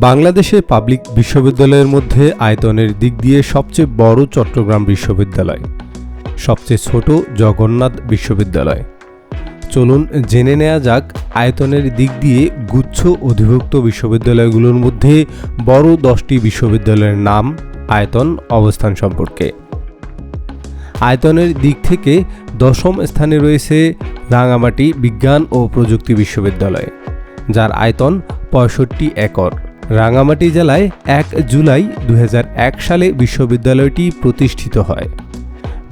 বাংলাদেশের পাবলিক বিশ্ববিদ্যালয়ের মধ্যে আয়তনের দিক দিয়ে সবচেয়ে বড় চট্টগ্রাম বিশ্ববিদ্যালয়, সবচেয়ে ছোট জগন্নাথ বিশ্ববিদ্যালয়। চলুন জেনে নেওয়া যাক আয়তনের দিক দিয়ে গুচ্ছ অধিভুক্ত বিশ্ববিদ্যালয়গুলোর মধ্যে বড় দশটি বিশ্ববিদ্যালয়ের নাম, আয়তন, অবস্থান সম্পর্কে। আয়তনের দিক থেকে দশম স্থানে রয়েছে রাঙামাটি বিজ্ঞান ও প্রযুক্তি বিশ্ববিদ্যালয়, যার আয়তন পঁয়ষট্টি একর। রাঙামাটি জেলায় এক জুলাই দু হাজার এক সালে বিশ্ববিদ্যালয়টি প্রতিষ্ঠিত হয়।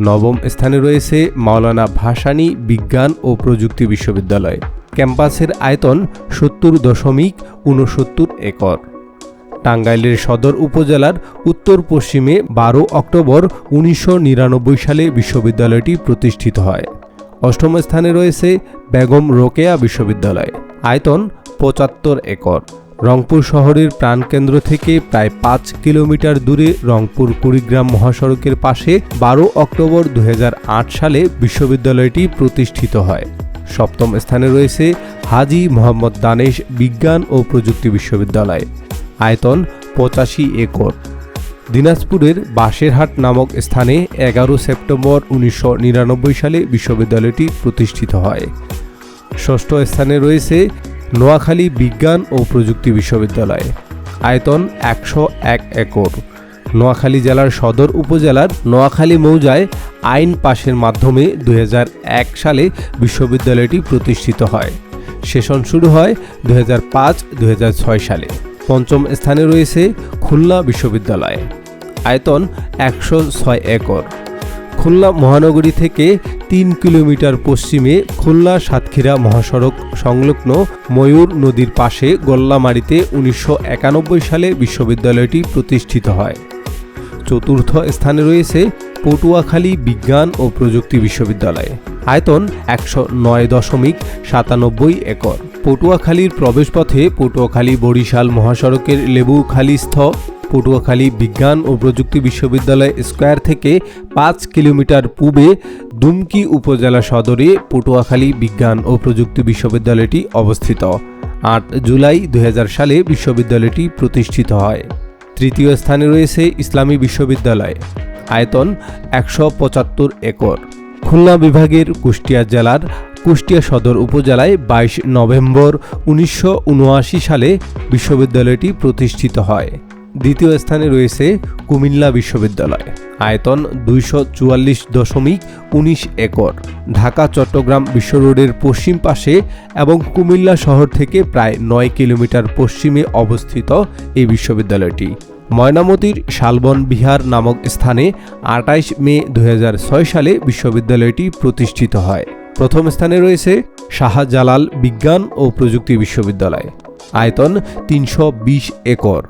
নবম স্থানে রয়েছে মাওলানা ভাসানী বিজ্ঞান ও প্রযুক্তি বিশ্ববিদ্যালয়। ক্যাম্পাসের আয়তন সত্তর দশমিক ঊনসত্তর একর। টাঙ্গাইলের সদর উপজেলার উত্তর পশ্চিমে বারো অক্টোবর উনিশশো নিরানব্বই সালে বিশ্ববিদ্যালয়টি প্রতিষ্ঠিত হয়। অষ্টম স্থানে রয়েছে বেগম রোকেয়া বিশ্ববিদ্যালয়। আয়তন পঁচাত্তর একর। রংপুর শহরের প্রাণকেন্দ্র থেকে প্রায় পাঁচ কিলোমিটার দূরে রংপুর কুড়িগ্রাম মহাসড়কের পাশে বারো অক্টোবর দু হাজার আট সালে বিশ্ববিদ্যালয়টি প্রতিষ্ঠিত হয়। সপ্তম স্থানে রয়েছে হাজি মোহাম্মদ দানেশ বিজ্ঞান ও প্রযুক্তি বিশ্ববিদ্যালয়। আয়তন পঁচাশি একর। দিনাজপুরের বাঁশেরহাট নামক স্থানে এগারো সেপ্টেম্বর উনিশশো নিরানব্বই সালে বিশ্ববিদ্যালয়টি প্রতিষ্ঠিত হয়। ষষ্ঠ স্থানে রয়েছে নোয়াখালী বিজ্ঞান ও প্রযুক্তি বিশ্ববিদ্যালয়, আয়তন একশো এক একর। নোয়াখালী জেলার সদর উপজেলার নোয়াখালী মৌজায় আইন পাশের মাধ্যমে দু হাজার এক সালে বিশ্ববিদ্যালয়টি প্রতিষ্ঠিত হয়। সেশন শুরু হয় দু পাঁচ সালে। পঞ্চম স্থানে রয়েছে খুলনা বিশ্ববিদ্যালয়, আয়তন একশো ছয় একর। খুলনা মহানগরী থেকে তিন কিলোমিটার পশ্চিমে খুলনা সাতক্ষীরা মহাসড়ক সংলগ্ন ময়ূর নদীর পাশে গোল্লামারিতে উনিশশো একানব্বই সালে বিশ্ববিদ্যালয়টি প্রতিষ্ঠিত হয়। চতুর্থ স্থানে রয়েছে পটুয়াখালী বিজ্ঞান ও প্রযুক্তি বিশ্ববিদ্যালয়। আয়তন একশো নয় দশমিক সাতানব্বই একর। পটুয়াখালীর প্রবেশপথে পটুয়াখালী বরিশাল মহাসড়কের লেবুখালীস্থ, পটুয়াখালী বিজ্ঞান ও প্রযুক্তি বিশ্ববিদ্যালয় স্কোয়ার থেকে পাঁচ কিলোমিটার পূবে দুমকি উপজেলা সদরে পটুয়াখালী বিজ্ঞান ও প্রযুক্তি বিশ্ববিদ্যালয়টি অবস্থিত। আট জুলাই দু হাজার সালে বিশ্ববিদ্যালয়টি প্রতিষ্ঠিত হয়। তৃতীয় স্থানে রয়েছে ইসলামী বিশ্ববিদ্যালয়। আয়তন একশো পঁচাত্তর একর। খুলনা বিভাগের কুষ্টিয়া জেলার কুষ্টিয়া সদর উপজেলায় বাইশ নভেম্বর উনিশশো উনআশি সালে বিশ্ববিদ্যালয়টি প্রতিষ্ঠিত হয়। দ্বিতীয় স্থানে রয়েছে কুমিল্লা বিশ্ববিদ্যালয়। আয়তন দুইশো চুয়াল্লিশ দশমিক উনিশ একর। ঢাকা, চট্টগ্রাম বিশ্ব রোডের পশ্চিম পাশে এবং কুমিল্লা শহর থেকে প্রায় নয় কিলোমিটার পশ্চিমে অবস্থিত এই বিশ্ববিদ্যালয়টি। ময়নামতির শালবন বিহার নামক স্থানে আটাইশ মে দু হাজার ছয় সালে বিশ্ববিদ্যালয়টি প্রতিষ্ঠিত হয়। প্রথম স্থানে রয়েছে শাহজালাল বিজ্ঞান ও প্রযুক্তি বিশ্ববিদ্যালয়। আয়তন তিনশো বিশ একর।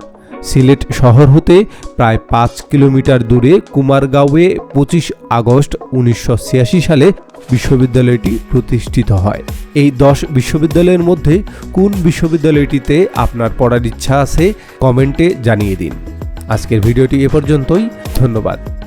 সিলেট শহর হতে প্রায় পাঁচ কিলোমিটার দূরে কুমারগাঁওয়ে পঁচিশ আগস্ট উনিশশো ছিয়াশি সালে বিশ্ববিদ্যালয়টি প্রতিষ্ঠিত হয়। এই দশ বিশ্ববিদ্যালয়ের মধ্যে কোন বিশ্ববিদ্যালয়টিতে আপনার পড়ার ইচ্ছা আছে, কমেন্টে জানিয়ে দিন। আজকের ভিডিওটি এ পর্যন্তই, ধন্যবাদ।